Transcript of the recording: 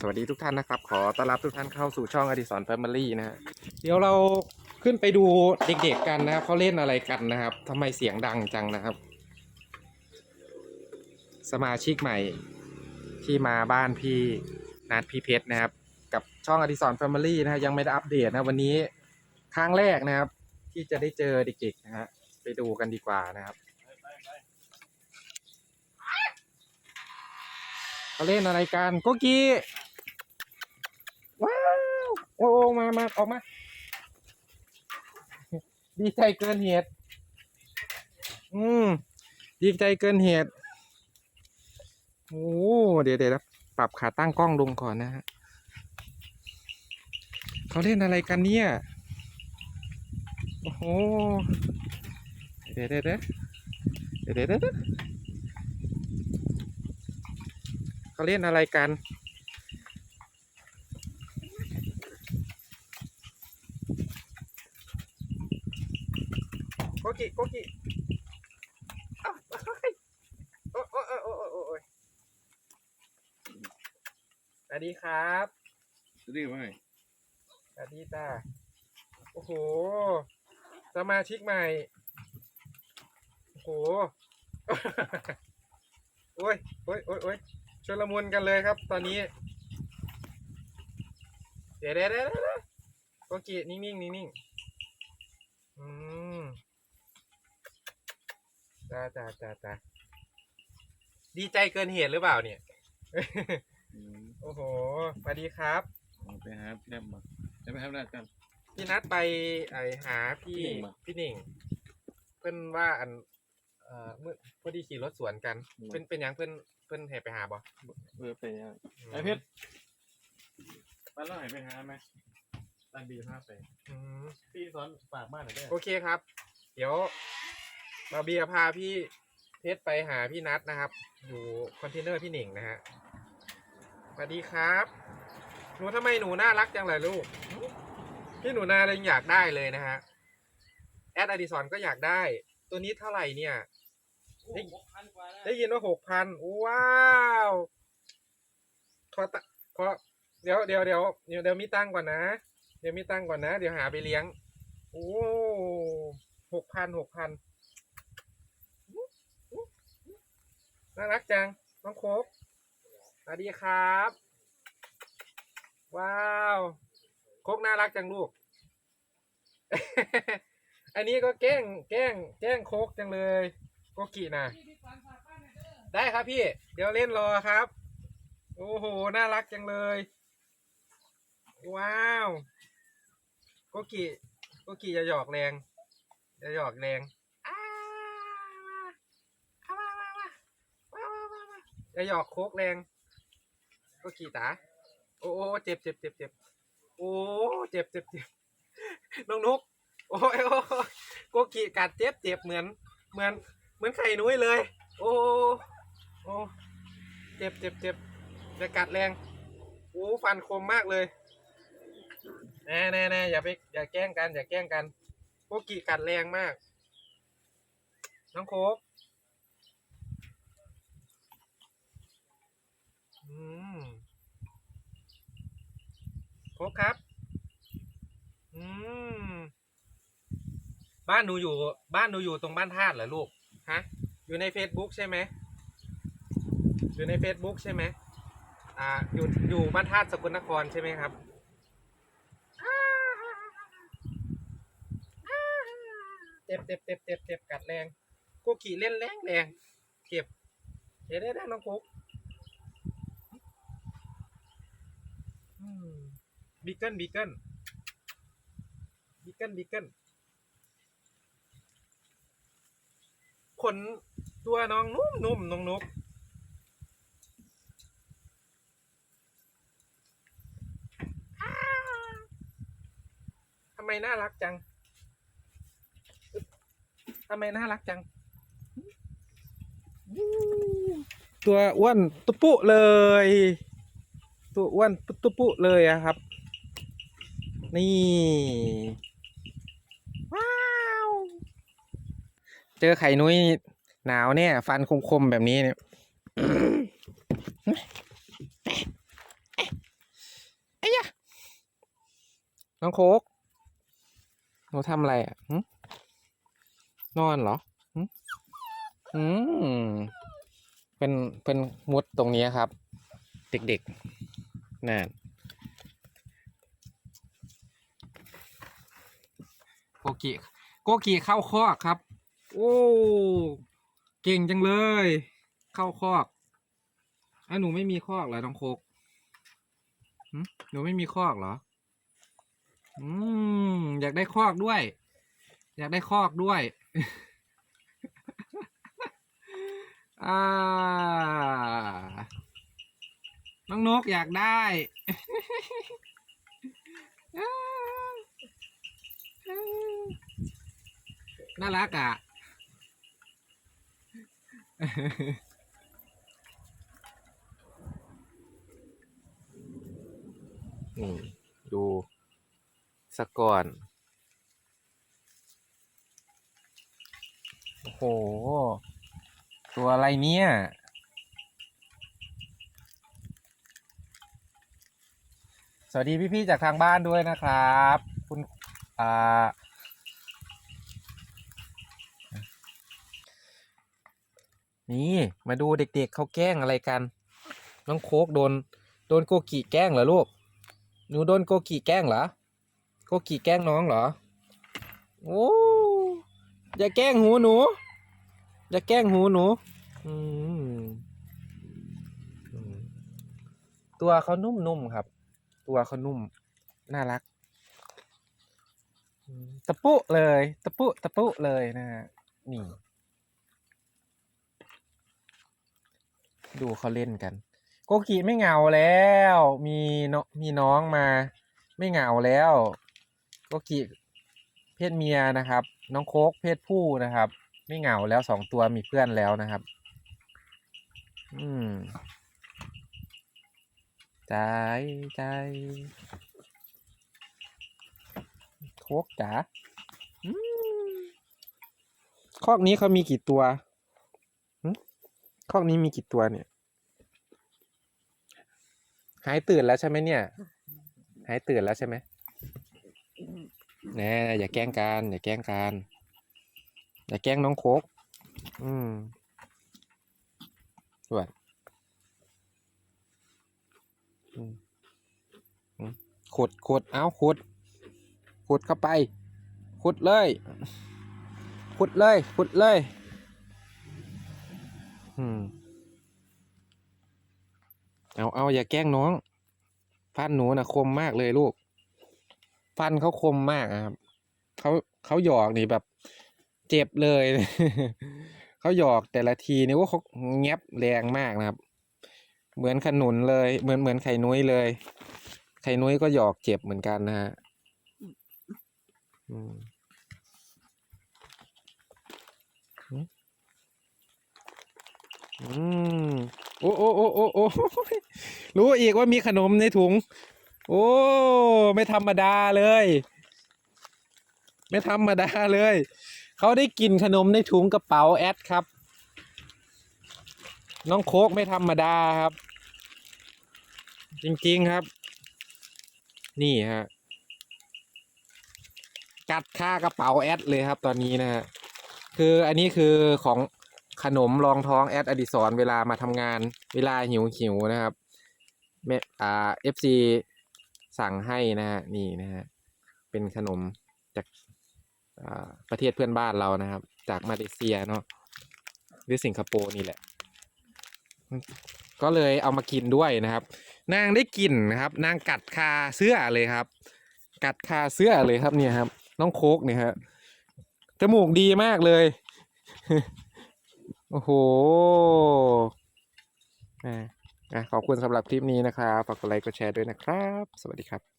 สวัสดีทุกท่านนะครับ ขอต้อนรับทุกท่านเข้าสู่ช่องอดิสรแฟมิลี่นะฮะเดี๋ยวเราขึ้นไปดูเด็กๆกันนะครับเขาเล่นอะไรกันนะครับทำไมเสียงดังจังนะครับ สมาชิกใหม่ที่มาบ้านพี่นัดพี่เพชรนะครับ กับช่องอดิสรแฟมิลี่นะฮะยังไม่ได้อัปเดตนะวันนี้ครั้งแรกนะครับ ที่จะได้เจอเด็กๆนะฮะไปดูกันดีกว่านะครับเขาเล่นอะไรกันโกกี้ โอ้โอ้มามาออกมา ดีใจเกินเหตุ อืม ดีใจเกินเหตุ โอ้ เดี๋ยวเดี๋ยวปรับขาตั้งกล้องลงก่อนนะฮะ เขาเล่นอะไรกันเนี่ย โอ้โห เดี๋ยวเดี๋ยวเดี๋ยวเดี๋ยวเดี๋ยวเดี๋ยวเขาเล่นอะไรกัน กกิโกกิอ้าวเฮ้ยโอ้โอ้โอ้โอ้โอ้โอ้โอ้ยสวัสดีครับ รีบไหมสวัสดีจ้าโอ้โห สมาชิกใหม่ โอ้โห โอ้ยโอ้ยโอ้ยโอ้ยชลมุนกันเลยครับ ตอนนี้ เดี๋ยวเดี๋ยวเดี๋ยวเดี๋ยวโกกินิ่งนิ่งนิ่งนิ่งอืม จ้าจ้าจ้าจ้าดีใจเกินเหตุหรือเปล่าเนี่ยโอ้โหสวัสดีครับไปหาพี่แนบมาจะไปหาพี่แนบกัน พี่นัดไปไอหาพี่พี่หนิ่งมาพี่หนิ่งเพื่อนว่าอันเอ่อเมื่อพอดีขี่รถสวนกัน อืม เป็นเป็นหยังเพื่อนเพื่อนแห่ไปหาบ่เออไปยัง ไอเพชรบ้านเราไหนไปหาไหมตั้งดีภาพไปอืมพี่สอนฝากบ้านหน่อยได้โอเคครับ เดี๋ยว บาเบียพาพี่เพชรไปหาพี่นัดนะครับ อยู่คอนเทนเนอร์พี่หนิ่งนะฮะสวัสดีครับ หนูทำไมหนูน่ารักจังเลยลูก พี่หนูนาเลยอยากได้เลยนะฮะ แอดอดิสอนก็อยากได้ ตัวนี้เท่าไหร่เนี่ย ได้พันว่าแล้วได้ยินว่าหกพันว้าวขอตะขอเดี๋ยวเดี๋ยวเดี๋ยวเดี๋ยวมีตั้งก่อนนะ เดี๋ยวมีตั้งก่อนนะ เดี๋ยวหาไปเลี้ยง โอ้หกพันหกพัน น่ารักจัง น้องโคกสวัสดีครับ ว้าว โคกน่ารักจังลูก อันนี้ก็แกล้ง แกล้ง แกล้งโคกจังเลยโกกินะได้ครับพี่ เดี๋ยวเล่นรอครับ โอ้โห น่ารักจังเลย ว้าวโกกิโกกิอย่าหยอกแรงอย่าหยอกแรงอ้าวว้าวว้าวว้าวว้าวว้าวว้าว ว้าวอหยอกโคกแรงโกกิตา โอ้เจ็บเจ็บเจ็บเจ็บโอ้เจ็บเจ็บเจ็บน้องนุก โอ้ยโอ้ยโกกิกัดเจ็บเจ็บเหมือน เหมือน เหมือนไข่นุ้ยเลย โอ้โอ้เจ็บเจ็บเจ็บอย่ากัดแรงโอ้ฟันคมมากเลยแน่แน่แน่อย่าไปอย่าแกล้งกัน อย่าแกล้งกันโกกิกัดแรงมาก น้องโคก อืมโคกครับ อืม บ้านหนูอยู่ บ้านหนูอยู่ตรงบ้านธาตุเหรอลูก ฮะ อยู่ใน Facebook ใช่ไหม อยู่ใน Facebook ใช่ไหม อ่า อยู่ อยู่บ้านธาตุสกลนครใช่ไหมครับ เจ็บเจ็บเจ็บเจ็บเจ็บกัดแรงโกกี่เล่นแรงแรงเจ็บเดี๋ยวได้ได้น้องกุ๊กอืม บีเกิลบีเกิลบีเกิลบีเกิลขนตัวน้องนุ่มนุ่มน้องนกอ้าวทำไมน่ารักจังอึ๊บทำไมน่ารักจัง ตัวอ้วนตุปุเลย ตัวอ้วนตุปุเลยอะครับ นี่ ว้าว เจอไข่นุ้ยหนาวเนี่ย ฟันคมๆแบบนี้เนี่ยน้องโคกหนูทำอะไรอะนอนเหรออืมเป็นเป็นมุดตรงนี้ครับ เด็กๆ นั่นโกกิโกกิเข้าคอกครับ โอ้เก่งจังเลย เข้าคอกไอะหนูไม่มีคอกเหรอน้องโคกหึหนูไม่มีคอกเหรอ อืมอยากได้คอกด้วย อยากได้คอกด้วย อ่า น้องนกอยากได้ น่ารักอะ นี่ ดูสกก่อน โอ้โห ตัวอะไรเนี่ย สวัสดีพี่ๆจากทางบ้านด้วยนะครับ คุณอ่านี่มาดูเด็กๆเขาแกล้งอะไรกัน น้องโคกโดนโดนโกกิแกล้งเหรอลูกหนูโดนโกกิแกล้งเหรอโกกิแกล้งน้องเหรอโอ้อย่าแกล้งหูหนู อย่าแกล้งหูหนูตัวเขานุ่มๆครับ ตัวเขานุ่ม น่ารัก ตะปุเลย ตะปุตะปุเลยนะฮะนี่ ดูเขาเล่นกัน โกกิไม่เหงาแล้ว มีนมีน้องมา ไม่เหงาแล้ว โกกิเพศเมียนะครับ น้องโคกเพศผู้นะครับ ไม่เหงาแล้วสองตัวมีเพื่อนแล้วนะครับ อืม ใจใจโคกจ๋าคอกนี้เขามีกี่ตัวคอกนี้มีกี่ตัวเนี่ย หายตื่นแล้วใช่ไหมเนี่ย หายตื่นแล้วใช่ไหมแน่อย่าแกล้งกันอย่าแกล้งกันอย่าแกล้งน้องโคกอืมด้วยอืมอืม ขุดขุดเอาขุดขุดเข้าไปขุดเลยขุดเลยขุดเลยอืมเอาเอาอย่าแกล้งน้อง ฟันหนูนะคมมากเลยลูก ฟันเขาคมมากอะครับเขาเขาหยอกนี่แบบ เจ็บเลย เขาหยอกแต่ละทีนี่ว่าเขาแงบแรงมากนะครับ เหมือนขนุนเลย เหมือนเหมือนไข่นุ้ยเลย ไข่นุ้ยก็หยอกเจ็บเหมือนกันนะฮะอืมอืมโอ้โอ้โอ้โอ้โอ้รู้อีกว่ามีขนมในถุง โอ้ ไม่ธรรมดาเลย ไม่ธรรมดาเลย เขาได้กินขนมในถุงกระเป๋าแอดครับ น้องโคกไม่ธรรมดาครับ จริง ๆ ครับ นี่ฮะกัดค่ากระเป๋าแอดเลยครับตอนนี้นะฮะคืออันนี้คือของขนมรองท้องแอดอดิศรเวลามาทำงาน เวลาหิวหิวๆนะครับแม่อ่าเอฟซีสั่งให้นะฮะนี่นะฮะเป็นขนมจากอ่าประเทศเพื่อนบ้านเรานะครับ จากมาเลเซียเนาะหรือสิงคโปร์นี่แหละ ก็เลยเอามากินด้วยนะครับ นางได้กลิ่นนะครับ นางกัดคาเสื้อเลยครับ กัดคาเสื้อเลยครับเนี่ยครับ น้องโคกเนี่ยฮะจมูกดีมากเลย โอ้โหอะอะขอบคุณสำหรับคลิปนี้นะครับฝากกดไลค์กดแชร์ด้วยนะครับ สวัสดีครับ